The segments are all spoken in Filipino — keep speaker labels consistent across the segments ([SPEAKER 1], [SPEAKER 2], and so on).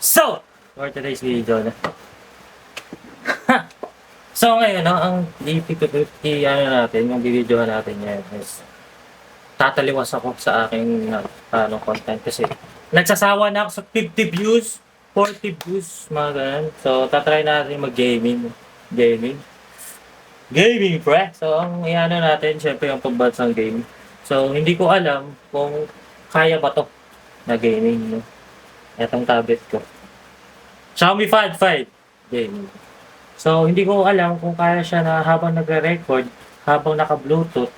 [SPEAKER 1] So, for today's video na. so ngayon, no, ang i- ano natin, yung video natin ngayon is tataliwas ako sa aking uh, ano, content kasi nagsasawa na ako sa 50 views, 40 views, mga ganun. So, tatry natin mag-gaming. Gaming. Gaming, pre! So, ang iano natin, syempre yung pambansang game. So, hindi ko alam kung kaya ba to na gaming, no? Etong tablet ko. Xiaomi Pad 5 gaming. So, hindi ko alam kung kaya siya na habang nagre-record, habang naka-bluetooth,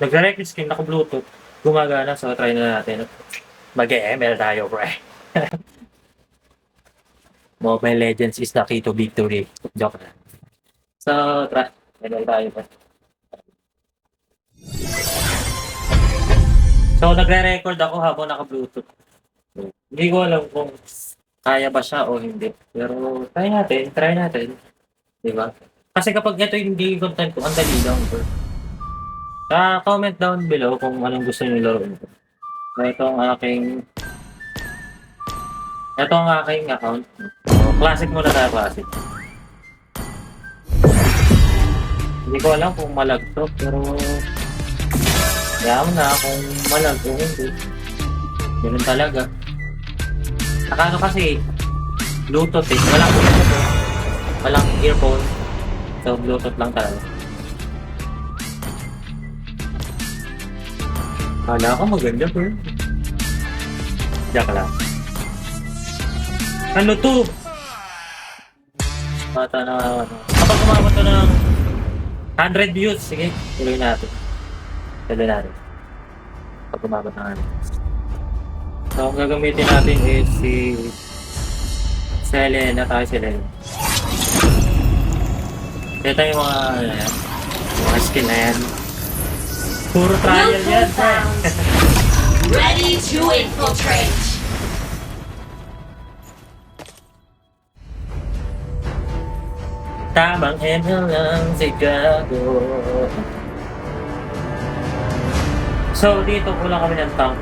[SPEAKER 1] nagre-record screen, naka-bluetooth, gumagana. So, try na natin. Mag-ML tayo, pre. Mobile Legends is the key to victory. Joke na. So, try. ML tayo, pre. So, nagre-record ako habang naka-bluetooth. Hindi ko alam kung kaya ba siya o hindi. Pero, try natin. Try natin. Di ba? Kasi kapag ito yung hindi content ko, ang dali lang. Bro. Sa comment down below kung anong gusto nyo laruin ko. So, ito ang aking... Ito ang aking account. So, classic muna tayo, classic. Hindi ko alam kung malag to, pero... Yaman na kung malag o hindi. Ganun talaga. Saka ano kasi, Bluetooth eh. Walang Bluetooth. Walang earphone. So, Bluetooth lang talaga. Kala ko maganda bro. Diyak lang. Ano to? Bata na ano. Kapag umabot to ng 100 views, sige, tuloy natin. Tuloy natin. Pag umabot ng 100. So, ang gagamitin natin is si Selena tayo Selena. Ito yung mga, ano yan, mga skin na yan. Puro trial yan, pre.
[SPEAKER 2] Ready to infiltrate.
[SPEAKER 1] Tamang ML lang sigado. So, dito kulang kami ng tank.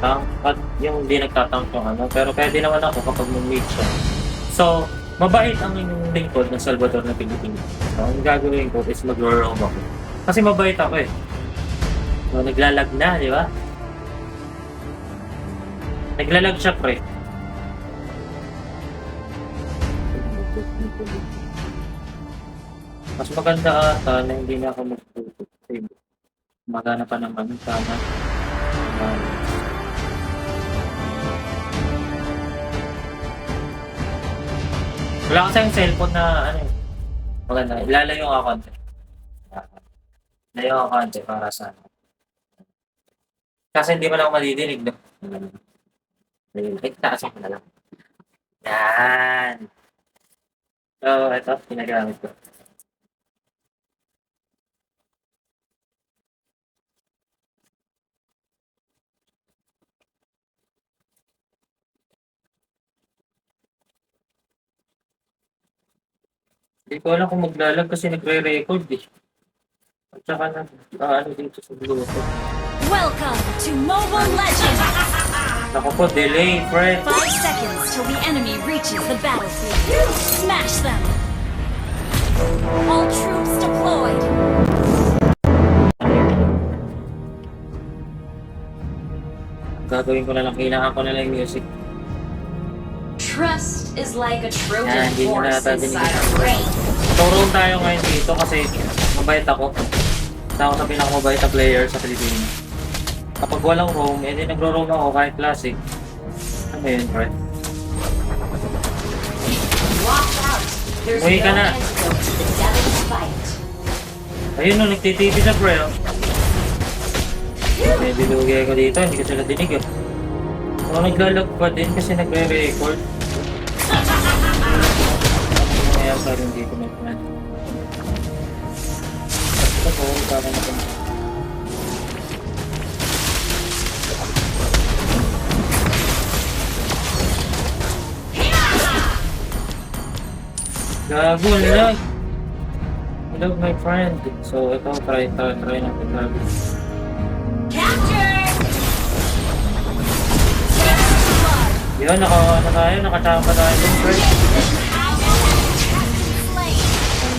[SPEAKER 1] Tank at yung hindi nagtatank yung ano. Pero pwede naman ako kapag mag-meet siya. So, mabait ang inyong lingkod ng Salvador na Pilipinas. So, ang gagawin ko is mag-roam ako. Kasi mabait ako eh. So, naglalag na, di ba? Naglalag siya, pre. Mas maganda ata na hindi na ako mag-tutok. Kasi magana pa naman sana. Um, wala kasi yung cellphone na ano eh. Maganda. Ilalayo ako konti. Layo ako konti para sa ano. Kasi hindi man ako madidinig. No? Ayun. Ay, taas ko na lang. Yan. So, ito, ginagamit ko. Hindi ko alam kung maglalag kasi nagre-record eh. At saka na, ah, ano dito sa Bluetooth.
[SPEAKER 2] Welcome to Mobile Legends.
[SPEAKER 1] Ako po, delay, friend.
[SPEAKER 2] Five seconds till the enemy reaches the battlefield. Smash them. All troops deployed.
[SPEAKER 1] Gagawin ko na lang, kailangan ko na lang yung music.
[SPEAKER 2] Trust is like a Trojan
[SPEAKER 1] hindi nyo
[SPEAKER 2] horse
[SPEAKER 1] nata
[SPEAKER 2] inside a brain.
[SPEAKER 1] Turoon tayo ngayon dito kasi mabait ako. Isa ako sa pinakamabait na player sa Pilipinas. Kapag walang roam, edi nagro-roam ako kahit classic. Ano yun, friend?
[SPEAKER 2] Watch out. There's
[SPEAKER 1] Uy ka na.
[SPEAKER 2] antidote to the devil's fight.
[SPEAKER 1] Ayun no, nagtitipi na pre. Oh. May bilugi ako dito, hindi ko sila dinig eh. So, naglalag pa din kasi nagre-record. Kaya pa rin dito na plan. Ito po, parang ito. Gago, lag! Hello, my friend. So, ito, try, try, try natin.
[SPEAKER 2] Capture!
[SPEAKER 1] Yun, naka, ano tayo, nakachamba tayo dun, pre.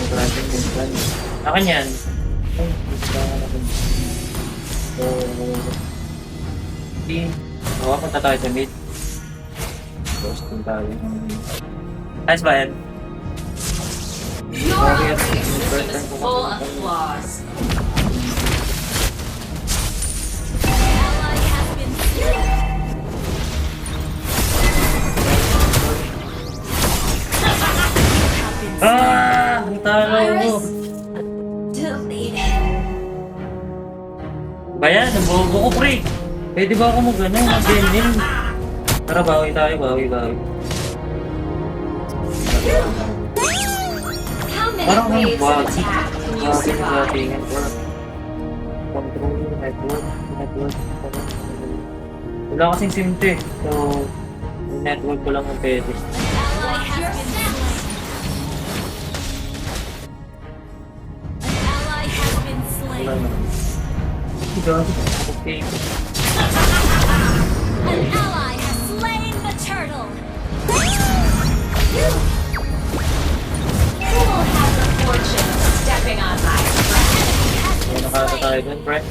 [SPEAKER 1] Natin din plan? Akin yan. Ay, kailangan natin. So, di, oh, punta tayo sa mid. Posting tayo. Ayos ba yan?
[SPEAKER 3] Your system is full of flaws.
[SPEAKER 1] Ah! Talo mo!
[SPEAKER 3] Deleted.
[SPEAKER 1] Ba yan? Ang bobo ko, pre! Pwede ba ako mag ano, mag-ganyan? Tara, bawi tayo, bawi, bawi.
[SPEAKER 3] Many
[SPEAKER 1] Parang
[SPEAKER 3] can you
[SPEAKER 1] Bawi na
[SPEAKER 3] survive?
[SPEAKER 1] datingan ko. Control, network, network. Wala kasing simte. So, yung network ko lang ang pwede.
[SPEAKER 2] An ally has slain the turtle.
[SPEAKER 3] Have fortune stepping on my friend?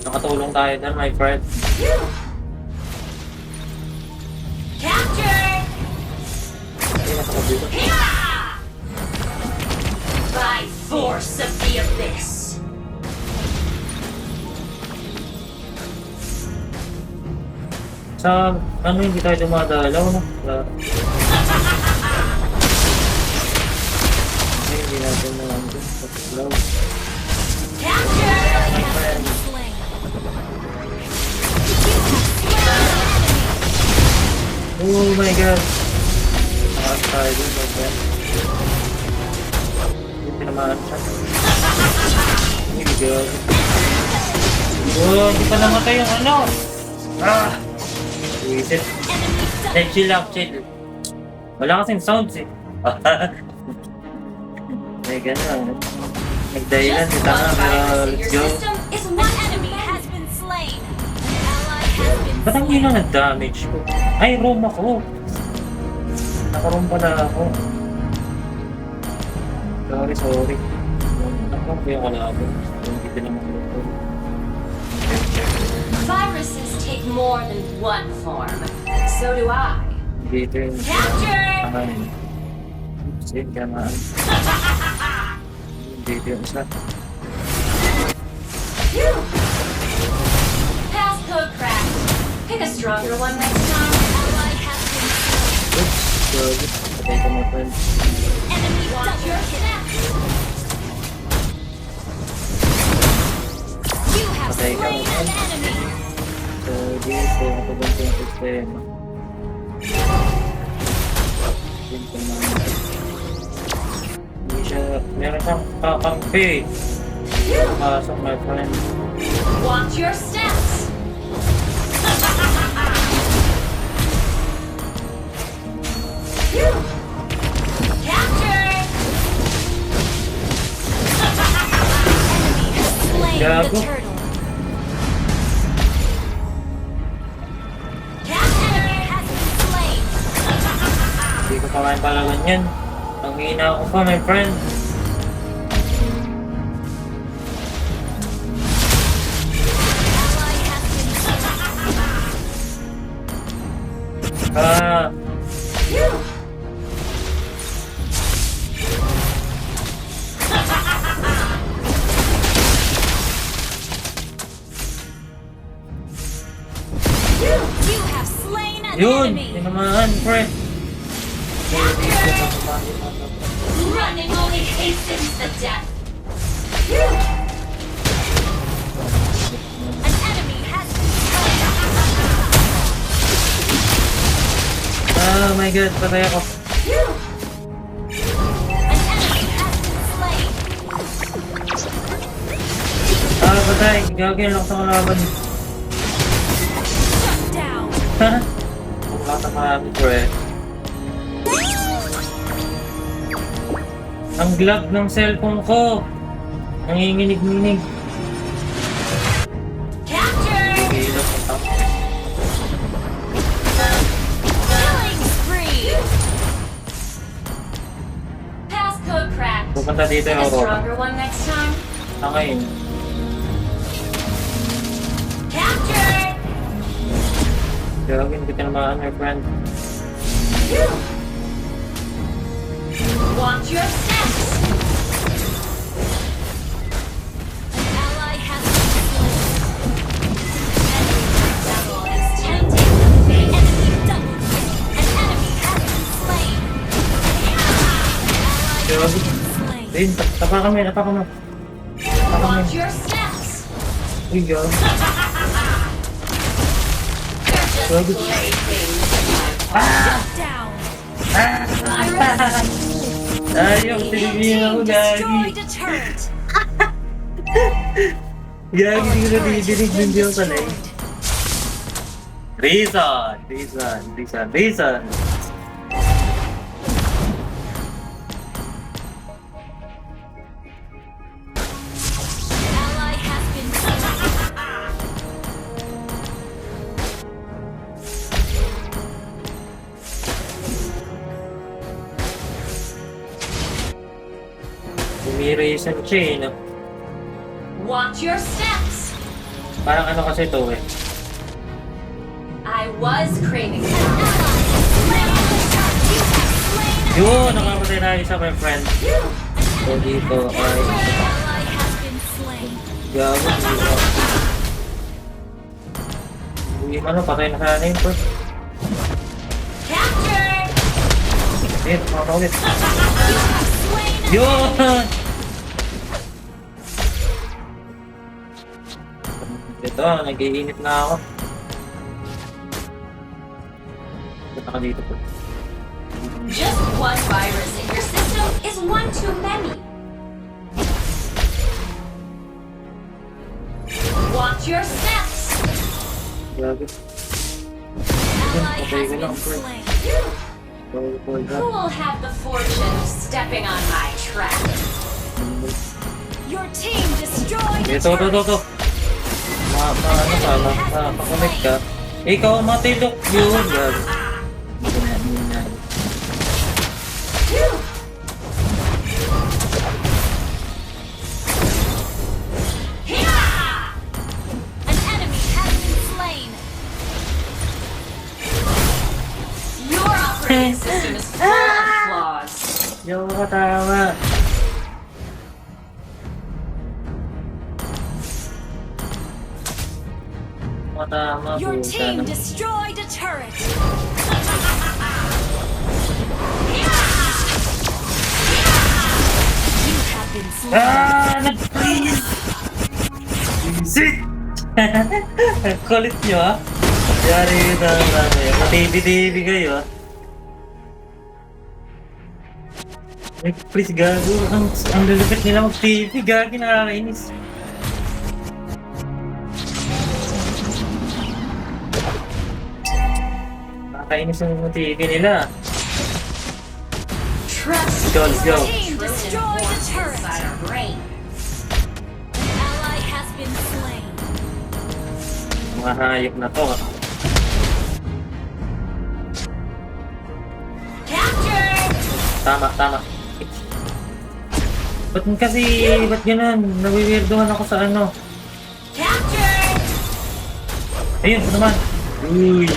[SPEAKER 1] Nakatulong tayo dun, my friend.
[SPEAKER 3] Capture! By force of the abyss.
[SPEAKER 1] Sa, ano, hindi tayo dumadalaw, no? Sa... Ay, hindi natin na lang dun. Sa.
[SPEAKER 2] Slain.
[SPEAKER 1] Oh my god! Nakakas tayo dun, my friend. Hindi tinamaan siya. My god. Oh, hindi pa namatay yung ano! Ah! Wisit.
[SPEAKER 2] Double.
[SPEAKER 1] chill lang, chill. Wala kasing sounds eh. May ganun. Nagdahilan si
[SPEAKER 3] one
[SPEAKER 1] pero
[SPEAKER 2] been
[SPEAKER 1] Ba't ang
[SPEAKER 2] slain.
[SPEAKER 1] hina nag-damage ko? Ay, roam ako. Naka-roam pala ako. Sorry, sorry. Ako ba yung kalaban? Hindi din naman
[SPEAKER 3] more than one form. So do I.
[SPEAKER 1] Dito yung
[SPEAKER 3] Capture!
[SPEAKER 1] tangan. Sige, kamaan. Dito yung isa.
[SPEAKER 3] Passcode cracked. Pick a stronger one next time.
[SPEAKER 2] Ally has been slain.
[SPEAKER 1] Oops, sorry. Patay ko my friend.
[SPEAKER 2] Enemy
[SPEAKER 3] Watch
[SPEAKER 2] double
[SPEAKER 3] your
[SPEAKER 2] kill.
[SPEAKER 3] step.
[SPEAKER 2] You have
[SPEAKER 1] Patay ka,
[SPEAKER 2] slain
[SPEAKER 1] my
[SPEAKER 2] an
[SPEAKER 1] friend.
[SPEAKER 2] enemy.
[SPEAKER 1] Dito, ito ba yung sistema? Dito na. Hindi siya, meron siyang kakampi. Pasok, my friend.
[SPEAKER 3] Watch your steps.
[SPEAKER 2] Slain
[SPEAKER 1] Gago. Yan. Ang hina ko pa, my friend. Ah,
[SPEAKER 2] You have slain an
[SPEAKER 1] yun!
[SPEAKER 2] enemy.
[SPEAKER 1] Tinamaan, friend.
[SPEAKER 3] Running only hastens the death.
[SPEAKER 2] An enemy has been slain.
[SPEAKER 1] Ah, my god, patay ako.
[SPEAKER 2] An enemy has been slain.
[SPEAKER 1] Ah, patay. Gagawin lang sa kalaban.
[SPEAKER 2] Shut down.
[SPEAKER 1] Ha? Wala ka marami, pre. Ang glove ng cellphone ko. Nanginginig-nginig. Pupunta dito yung Aurora. Okay. Gagawin ko tinamaan, my friend. You!
[SPEAKER 3] Watch your steps!
[SPEAKER 2] An ally has been
[SPEAKER 3] Devil is tempting the
[SPEAKER 2] slain.
[SPEAKER 3] fate.
[SPEAKER 2] Enemy double kill. An enemy has been slain. Ally
[SPEAKER 1] Grabe.
[SPEAKER 2] has been slain.
[SPEAKER 1] Din, tapa kami, tapa kami. Tapa kami.
[SPEAKER 3] Watch your steps!
[SPEAKER 1] Uy, grabe.
[SPEAKER 3] They're just
[SPEAKER 1] Grabe.
[SPEAKER 3] playthings.
[SPEAKER 2] Down.
[SPEAKER 1] Ayaw, tinignan ako, gagi. Gagi, hindi ko na
[SPEAKER 2] Turret has
[SPEAKER 1] didinig
[SPEAKER 2] been
[SPEAKER 1] din yung sanay. Reason, reason, reason, reason. Siya eh, no?
[SPEAKER 3] Watch your steps!
[SPEAKER 1] Parang ano kasi to eh.
[SPEAKER 3] I was craving
[SPEAKER 1] Yun, nakapatay na isa, my friend. So dito ay... Gago, hindi ano, patay na sana yun.
[SPEAKER 3] Captured!
[SPEAKER 1] Ayun, mga ulit. Yun! Ito, nag-iinit na ako. Punta ka dito po.
[SPEAKER 3] Just one virus in your system is one too many. Watch your steps!
[SPEAKER 1] Grabe.
[SPEAKER 2] ally has been slain.
[SPEAKER 3] Who will have the fortune of stepping on my track? Mm-hmm.
[SPEAKER 2] Your team destroyed
[SPEAKER 1] ito.
[SPEAKER 2] turret.
[SPEAKER 1] Ma, ma, ano ka, ma-connect ka. Ikaw ang matilok yun, gago. Hindi na, hindi na.
[SPEAKER 2] An enemy has been slain.
[SPEAKER 3] Your operating system is full of flaws.
[SPEAKER 1] Yung ka tama.
[SPEAKER 2] Your team destroyed a turret. You have been slain.
[SPEAKER 1] Ah! Nag-freeze! Sit! Kulit nyo ah. Yari yun ang ano yun. Matibi-tibi kayo ah. Nag-freeze gago. Ang, ang lulupit nila mag-TV. Gagi nakakainis. Nakakainis ang TV nila.
[SPEAKER 3] Trust
[SPEAKER 1] Go, let's go.
[SPEAKER 2] A
[SPEAKER 3] horns
[SPEAKER 2] turret. Ally has been slain.
[SPEAKER 1] Mga hayop na to.
[SPEAKER 3] Captured!
[SPEAKER 1] Tama, tama. Ba't kasi, ba't ganun? Nawiwirdohan ako sa ano.
[SPEAKER 3] Captured!
[SPEAKER 1] Ayun, ito naman. Uy.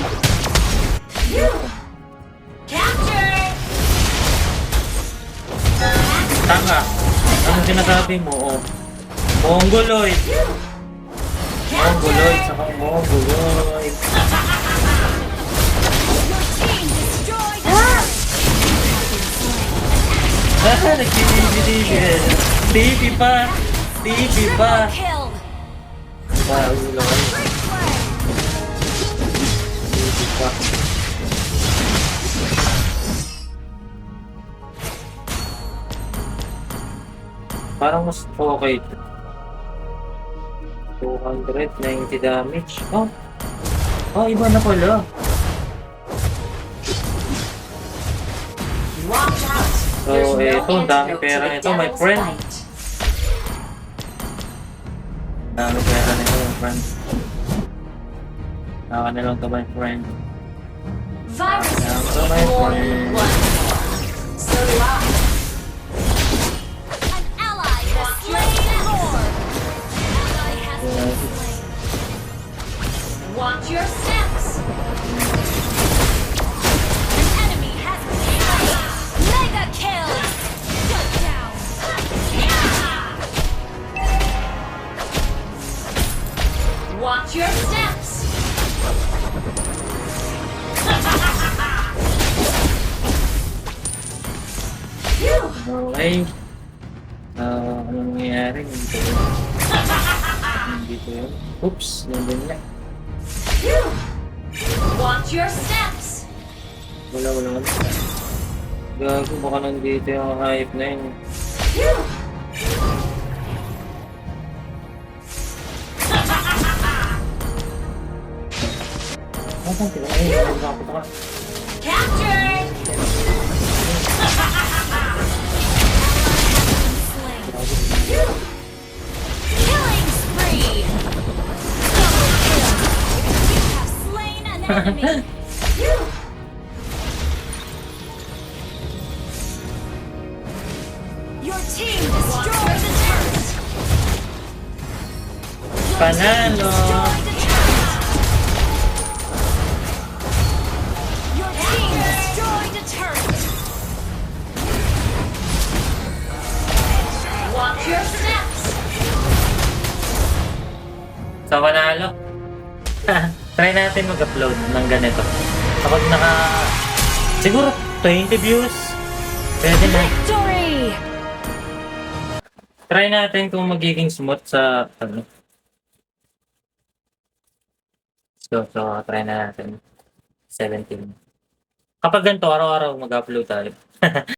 [SPEAKER 1] Tanga. Anong sinasabi mo? Oh. Mongoloid. Mongoloid. Saka Mongoloid. Ah, nagtitibi-tibi. Parang mas okay. 290 damage. Oh. Oh, iba na pala. So, eto, ang dami pera nito, my friend. Dami pera nito, my friend. Naka na lang to, my friend.
[SPEAKER 3] Take
[SPEAKER 1] my
[SPEAKER 3] more than one. So Watch your steps!
[SPEAKER 2] An
[SPEAKER 1] enemy has been Mega kill! Shut down! Watch your steps! Mulai uh, ano nangyayari ng video. Oops, nandun niya.
[SPEAKER 3] Watch your steps.
[SPEAKER 1] Wala, wala, wala. Gago, baka nandito yung hype na yun. Ano bang.
[SPEAKER 3] Captured.
[SPEAKER 2] Enemy. Your team destroyed the turret. Your
[SPEAKER 1] Panalo.
[SPEAKER 2] Team destroyed the turret. Your team destroyed the turret.
[SPEAKER 3] Watch your steps.
[SPEAKER 1] So, panalo. Try natin mag-upload ng ganito. Kapag naka... Siguro 20 views. Pwede na.
[SPEAKER 2] Victory!
[SPEAKER 1] Try natin kung magiging smooth sa ano. So, so try na natin. 17. Kapag ganito, araw-araw mag-upload tayo.